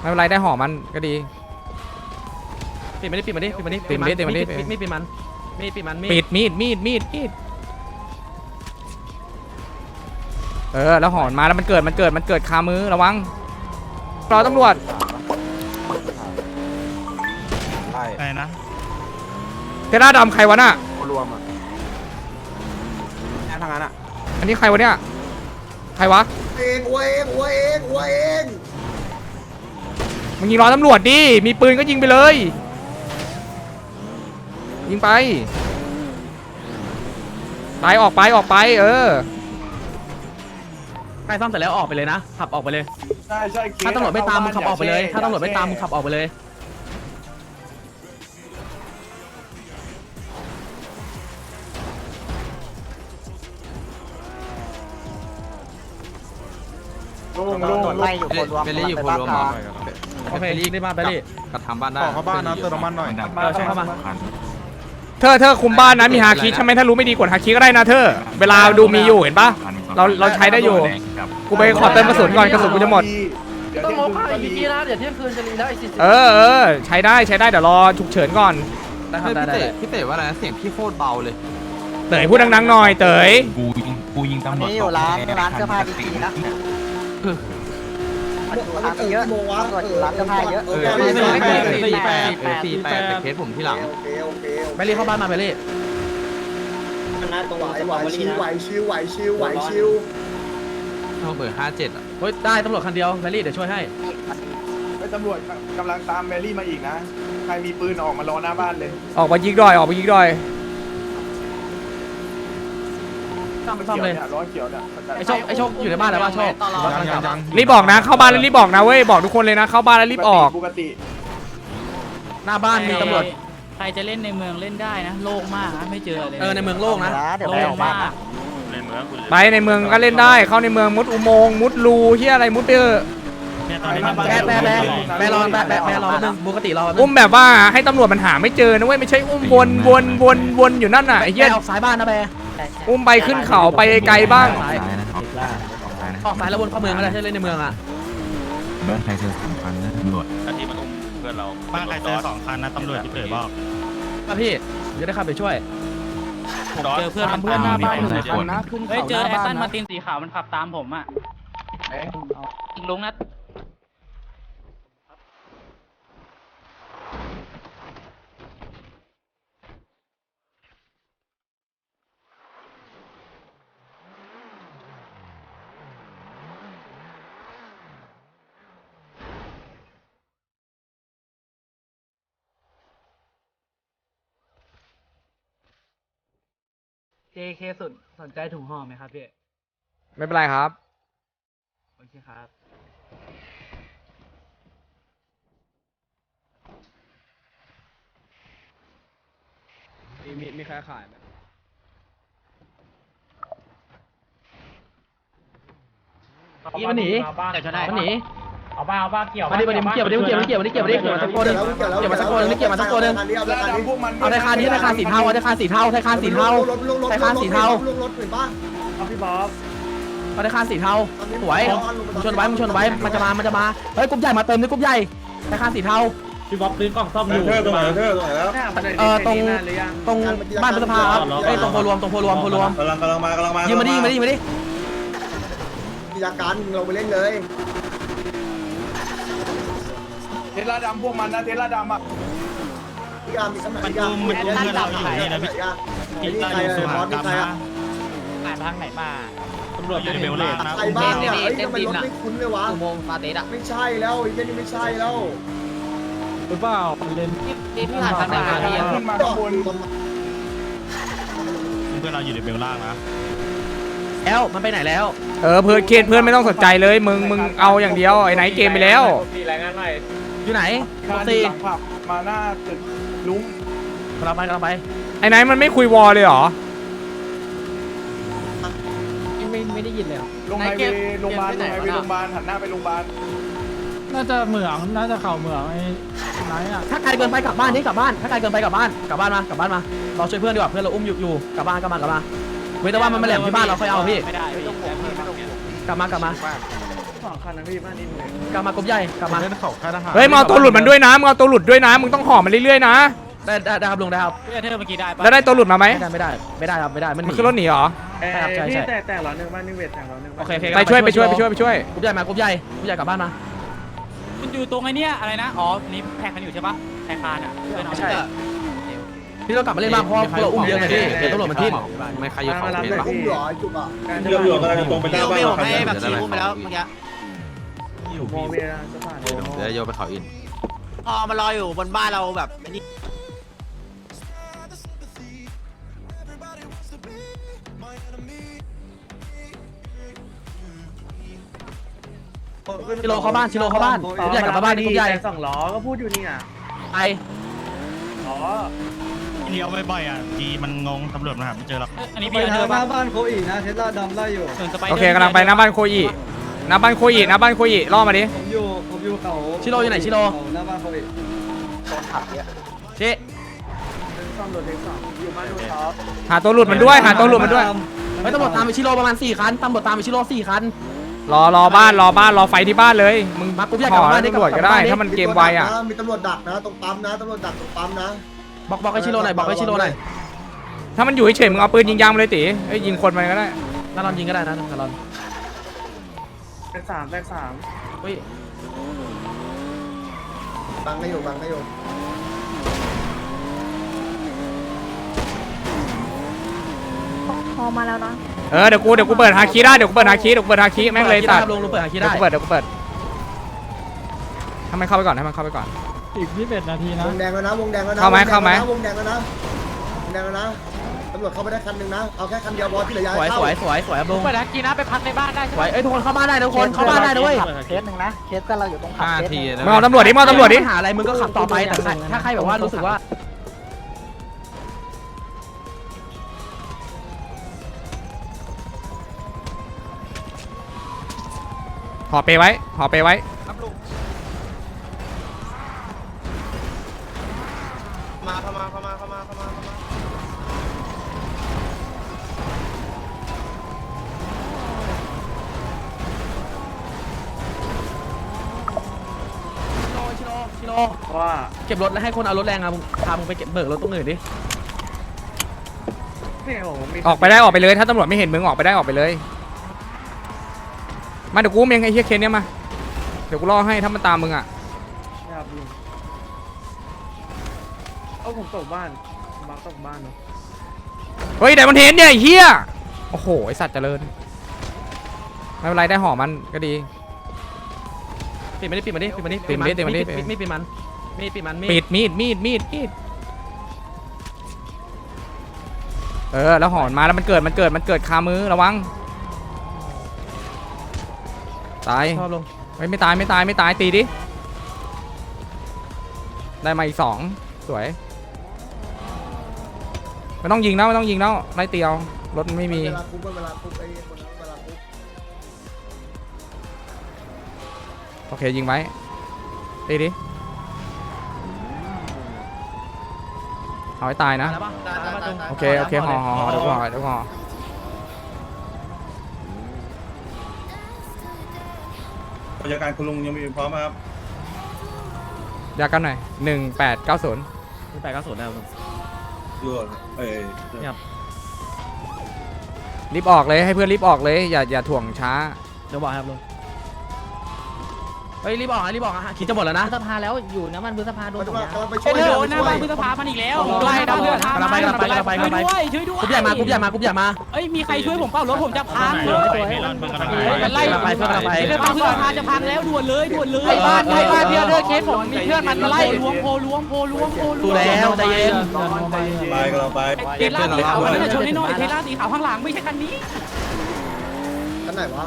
ไม่เป็นไรได้ห่อมันก็ดี ปิดมันดิปิดมันดิปิดมันดิปิดมันดิปิดมันดิมีดมีดปิดมันมีดปิดมันมีดปิดมีดมีดมีดมีดเออแล้วห่อมันมาแล้วมันเกิดมันเกิดมันเกิดคามือระวังรอตำรวจอะไรนะเทราดำใครวะน่ะรวมอะทางนั้นอะอันนี้ใครวะเนี่ยใครวะ เองอวยเองอวยเองอวยเอง มึงยิงรอตำรวจดิ มีปืนก็ยิงไปเลย ยิงไป ไปออกไปออกไป เออ ใกล้ซ่อมเสร็จแล้วออกไปเลยนะ ขับออกไปเลย ใช่ใช่ถ้าตำรวจไม่ตามมึงขับออกไปเลย ถ้าตำรวจไม่ตามมึงขับออกไปเลยลุงลุงลุงไล่อยู่คนรวมเบลลี่อยู่คนรวมเหรอโอ เครีบมาไปดิกระทำบ้านได้ขอเข้าบ้านนะเติมน้ำมันหน่อย เออใช่เข้ามา เธอเธอคุมบ้านนะมีฮาคิใช่ไหมถ้ารู้ไม่ดีกดฮาคิก็ได้นะเธอ เวลาดูมีอยู่เห็นปะเราเราใช้ได้อยู่ กูไปขอเติมกระสุนก่อนกระสุนกูจะหมด ต้องมองผ่านอีกทีนะเออเออใช้ได้ใช้ได้เดี๋ยวรอฉุกเฉินก่อน ได้ครับพี่ได้ได้เต๋พี่เต๋ว่าอะไรนะเสียงพี่โคตรเบาเลยเต๋ยพูดดังๆหน่อยเต๋ยกูยิงกูยิงอันตำรวจนี้อยู่ร้านร้านเสื้อผ้าดีๆนะ มันอยู่ร้านเยอะโมงวะตำรวจอยู่ร้านเสื้อผ้าเยอะเออเออไม่ไม่ไม่ไม่ไม่ไม่ไม่สี่แปดเออสี่แปดแต่เคสผมที่หลัง โอเคโอเคไปรีบเข้าบ้านมาไปรีไหวไหวชิวไหวชิวไหวชิวไหวชิวช่องเบอร์ห้าเจ็ดอะเฮ้ยได้ตำรวจคันเดียวไปรีเดี๋ยวช่วยให้ไอ้ตำรวจกำลังตามแมรี่มาอีกนะ ใครมีปืนออกมารอหน้าบ้านเลย ออกมายิงดอยออกมายิงดอย ซ่อมซ่อมเลยนี่ร้อยเขียวเนี่ยไอโชคไอโชคอยู่ในบ้านแล้วป่ะโชคยังยังยังรีบบอกนะ เข้าบ้านแล้วรีบบอกนะเว้ยบอกทุกคนเลยนะ เข้าบ้านแล้วรีบออกปกติหน้าบ้านมีตำรวจใครจะเล่นในเมืองเล่นได้นะ โล่งมากนะไม่เจออะไรลยเออในเมืองโล่งนะเดี๋ยวโล่ไปองอกบ้านมากไปในเมืองก็เล่นได้ เข้าในเมืองมุดอุโมงค์มุดรูเฮียอะไรมุดไปเถอะเนี่ยตอนนี้มันแบะแบะแบะแบะรอแบะแบะแบะรอแป๊บนึงปกติรอแป๊บนึอุ้งมแบบว่าให้ตำรวจมันหาไม่เจอนะเว้ยไม่ใช่อุ้มวนวนวนวนอยู่นั่นน่ะไอ้เหี้ยแบะออกซ้ายบ้านนะแบะอุ้มไปขึ้นเขาไปไกลๆบ้าง ออกซ้ายนะออกซ้ายนะออกซ้ายนะออกซ้ายแล้ววนเข้าเมืองก็ได้ใช่เล่นในเมืองอะเบิร์ดใครเจอสามพันนะตำรวจที่มันอุ้มเพื่อนเราบ้านใครเจอสองคันนะตำรวจที่เต๋อบอกมาพี่ผมจะได้เข้าไปช่วย เจอเพื่อนเพื่อนหน้าบ้านหนึ่งคนเฮ้ยเจอแอตตันมาตินสีขาวมันขับตามผมอะยิงลงนะ JK สุดสนใจถุงห่อไหมครับพี่ ไม่เป็นไรครับ โอเคครับ มีมีมีใครขายไหมนี่มันหนี เดี๋ยวจะได้ มันหนี เอาบ้าเอาบ้าเกี่ยวมาดิมาดิมึงเกี่ยวมาดิมึงเกี่ยวมาดิเกี่ยวมาดิเกี่ยวมาดิเกี่ยวมาสักคนหนึงเกี่ยวมาสักคนหนึงเกี่ยวมาสักคนหนึงเอาแล้วคันาไทคานนี้ไทยคานสีเทาเอาไทคานสีเทาไทยคานสีเทาไทยคานสีเทาลงรถเห็นป่ะพี่บอสเอาไทคานสีเทาสวยมึงชนไว้มึงชนไว้มันจะมามันจะมาเฮ้ยกลุ่มใหญ่มาเติมด้วยกลุ่มใหญ่ไทยคานสีเทาพี่บ๊อบซื้อกล่องซ่อมอยู่เธอตรงไหนเธอตรงไหนแล้วเออตรงตรงบ้านพฤษภาครับเอ้ยตรงโพรวมตรงโพรวมโพรวมกำลังกำลังมากำลังมายิงมาดิยิงมาดิยิงมาดิกิจการมึงลงไปเล่นเลย ทสลาดำพวกมันนะเทสลาดำอะพี่ยามมีสมัยมันยาดูมมันดูเพื่อนเราอยู่นี่นะพี่นี่คิดใครเราอยู่สุบหาอสนี่ดำใครนะอะอ่านทางไหนมาตำรวจอยู่ในเบลล่างนะใครบ้างเนี่ยเฮ้ยทำไมรถไม่คุ้นเลยวะอุโมงค์ฟาเตสอะไม่ใช่แล้วไอ้เหี้ยนี่ไม่ใช่แล้วหรือเปล่าเล่นนี่นี่พี่อ่านทางไหนมาพี่ขึ้นมาข้างบนเพื่อนเราอยู่ในเบลล่างนะแล้วมันไปไหนแล้ว เออเพื่อนเคสเพื่อนไม่ต้องสนใจเลย มึงมึงเอาอย่างเดียวไอ้ไหนเกมไปแล้วอยู่ ไหนคานซีหลังผับมาหน้าตึกลุงกำลังไปกำลังไปไอ้ไหนมันไม่คุยวอลเลยเหรอ ไม่ไม่ได้ยินเลยลงไฮเวย์โรงพยาบาลลงไฮเวย์โรงพยาบาลหันหน้าไปโรงพยาบาลน่าจะเหมือง น่าจะเข่าเหมืองไอ้ไหนอะถ้าไกลเกินไปกลับบ้านนี่กลับบ้าน ถ้าไกลเกินไปกลับบ้าน กลับบ้านมากลับบ้านมา เราช่วยเพื่อนดีกว่าเพื่อนเราอุ้มอยู่อยู่กลับบ้านกลับมากลับมา เว้นแต่ว่ามันมาแหลมที่บ้านเราค่อยเอาพี่ ไม่ได้ไม่ต้องห่วงกลับมากลับมา อ๋อสองคันนะพี่บ้านนี้เลยกลับมากรุ๊ปใหญ่กลับมาเล่นเขาค่ายทหารเฮ้ยมึงเอาตัวหลุดมันด้วยนะมึงเอาตัวหลุดด้วยนะมึงต้องห่อมันเรื่อยๆนะ ได้ได้ได้ครับลุงได้ครับเพื่อนเธอเมื่อกี้ได้ปะแล้วได้ตัวหลุดมาไหมไม่ได้ไม่ได้ไม่ได้ครับไม่ได้มันหมันนี ขึ้นรถหนีเหรอเอ้ยใช่ครับใช่ใช่พี่แต่แต่ร้อนหนึ่งบ้านนิเวศแต่ร้อนหนึ่งโอเคโอเค ไปช่วยไปช่วยไปช่วยไปช่วยกรุ๊ปใหญ่มากรุ๊ปใหญ่กรุ๊ปใหญ่กลับบ้านมามันอยู่ตรงไอ้เนี้ยอะไรนะ อ๋อ นี่แพ็กกันอยู่ใช่ปะแพ็กคานอะเพื่อนเอาใช่พี่เรากลับมาเล่นบ้างเพราะพวกเราอุ้มเยอะไงพี่เดี๋ยวตำรวจมันทิ้งไม่ใครอยู่เขามารับเห็นเลยปะพี่หรอจุกอะเรื่องอยู่กันตรงไปหน้าบ้านผมให้แบบชี้ไปแล้วเมื่อกี้ โมเมียสะพานเดี๋ยวโยไปเขาอินพอมารออยู่บนบ้านเราแบบอันนี้ชิโร่เข้าบ้านชิโร่เข้าบ้านกรุ๊ปใหญ่กลับมาบ้านกรุ๊ปใหญ่ สองล้อก็พูดอยู่นี่อะไปอ๋อเลี้ยวบ่อยๆอะทีมันงงตำรวจมาหาไม่เจอหรอกเอ้ยอันนี้พี่เธอปะบ้านเขาอีกนะเทสลาดำไล่อยู่ส่วนสไปดโอเคกำลังไปหน้าบ้านโคอิ หน้าบ้านโคอิหน้าบ้านโคอิล่อมาดิ ผมอยู่ผมอยู่เขาชิโร่อยู่ไหนชิโร่หน้าบ้านเขาอีกเช่ซ่อมรถเทคสองอยู่บ้านลูกท็อปหาตัวหลุดมันด้วย หาตัวหลุดมันด้วยเฮ้ยตำรวจตามไปชิโร่ประมาณ4คันตำรวจตามไปชิโร่4คัน รอรอบ้านรอบ้านรอไฟที่บ้านเลย มึงมากูอยากขกลัอบบ้านดิตำรวจก็ได้กลับบ้านดิถ้ามันเกมไวอะ มีตำรวจดักนะ ตรงปั๊มนะตำรวจดักตรงปั๊มนะบอกบอกให้ชิโร่หน่อยบอกให้ชิโร่หน่อยถ้ามันอยู่เฉยๆมึงเอาปืนยิงยางมาเลยตีเอ้ยยิงคนมันก็ได้นารอนยิงก็ได้นะนารอนแต กสามแตกสามเฮ้ยบังไม่อยู่บังไม่อยู่พอมาแล้วนะเออเดี๋ยวกูเดี๋ยวกูเปิดฮาคีได้เดี๋ยวกูเปิดฮาคีเดี๋ยวกูเปิดฮาคีแม่งเลยตัตัดดลงลงเปิดหาคีเดี๋ยได้วกูเปิดเดี๋ยวกูเปิดให้มันเข้าไปก่อนให้มันเข้าไปก่อน อีก21นาทีนะ วงแดงแล้วนะวงแดงแล้วนะเข้าไหมเข้าไหม วงแดงแล้วนะวงแดงแล้วนะตำรวจเข้าไปได้คันหนึ่งนะ เอาแค่คันเดียวพอที่เหลือย้ายสวยเข้าสวยสวยสวยลงเปิดฮักกี้นะไปพักในบ้านได้ใช่สไหมวยเอ้ยทุกคนเข้าบ้านได้นะทุกคนเข้าบ้านได้นะเว้ยเคสหนึ่งนะ เคสก็เราอยู่ตรงขับห้าเคสทีหนึ่งแล้วมึงเอาตำรวจดิมึงเอาตำรวจดิปัญหาอะไรมึงก็ขับต่อไปแต่ใครถ้าใครแบบว่ารู้สึกว่าห่อเปไว้ห่อเปไว้ ว่าเก็บรถแล้วให้คนเอารถแรงอะมึงพามึงไปเก็บเบิกรถตรงอื่นดิเนี่ยผมมีออกไปได้ออกไปเลยถ้าตำรวจไม่เห็นมึงออกไปได้ออกไปเลย มาเดี๋ยวกูเมงไอ้เฮียเคนเนี่ยมาเดี๋ยวกูรอให้ถ้ามันตามมึงอะครับลุงเอาผมตกบ้านมาตกบ้านเนาะเฮ้ยแต่มันเห็นเนี่ยไอ้เฮียโอ้โหไอสัตว์เจริญไม่เป็นไรได้ห่อมันก็ดี ปิดมันดิปิดมันดิปิดมันดิปิดมันดิปิดมันดิปิดมีดปิดมันมีดปิดมันมีปิดมีดมีดมีดมีดเออแล้วห่อมันมาแล้วมันเกิดมันเกิดมันเกิดคามือระวังตายชอบลงเฮ้ยไม่ตายไม่ตายไม่ตายตีดิได้มาอีกสองสวยไม่ต้องยิงแล้วไม่ต้องยิงแล้วไล่เตียวรถมันไม่มี เวลาคุกเวลาคุกไอ้คนนั้น โอเคยิงไว้ตีดิเอาให้ตายนะแล้วปะตายตายตายตายโอเค โอเคห่อห่อห่อเดี๋ยวห่อเดี๋ยวห่อพยาการคุณลุงยังมีพร้อมครับยากันหน่อยหนึ่งแปดเก้าศูนย์แปดเก้าศูนย์แล้วลุงอยู่เอ้ยรีบออกเลยให้เพื่อนรีบออกเลย อย่าอย่าถ่วงช้า เดี๋ยวบอกให้ครับลุง เฮ้ยรีบออกนะรีบออกนะคิดจะหมดแล้วนะพฤษภาแล้วอยู่นะมันพฤษภาโดนมันสจะองมาอย่างกำลังไปช่วยโอ้ยโดนนะบ้านพฤษภามันอีกแล้วไล่ดาวเดือดกำลังไปกำลังไปกำลังไปกำลังไปช่วยด้วยช่วยด้วยกรุ๊ปใหญ่มากรุ๊ปใหญ่มากรุ๊ปใหญ่มาเอ้ยมีใครช่วยผมเปล่ารถผมจะพังไหนเลรถยไฟไม่รอดมันกำลังมันไล่กำลังไปเพื่อนกำลังไปเรื่องพฤษภาจะพังแล้วด่วนเลยด่วนเลยไอ้บ้านไอ้บ้านเพื่อนเลิกเคสผมมีเพื่อนมันมาไล่ล้วงโพล้วงโพล้วงโพล้วงดูแล้วใจเย็นไปกำลังไปเทล่าสีขาวมันจะชนให้หน่อยเทล่าสีขาวข้างหลังไม่ใช่คันนี้กันไหนวะ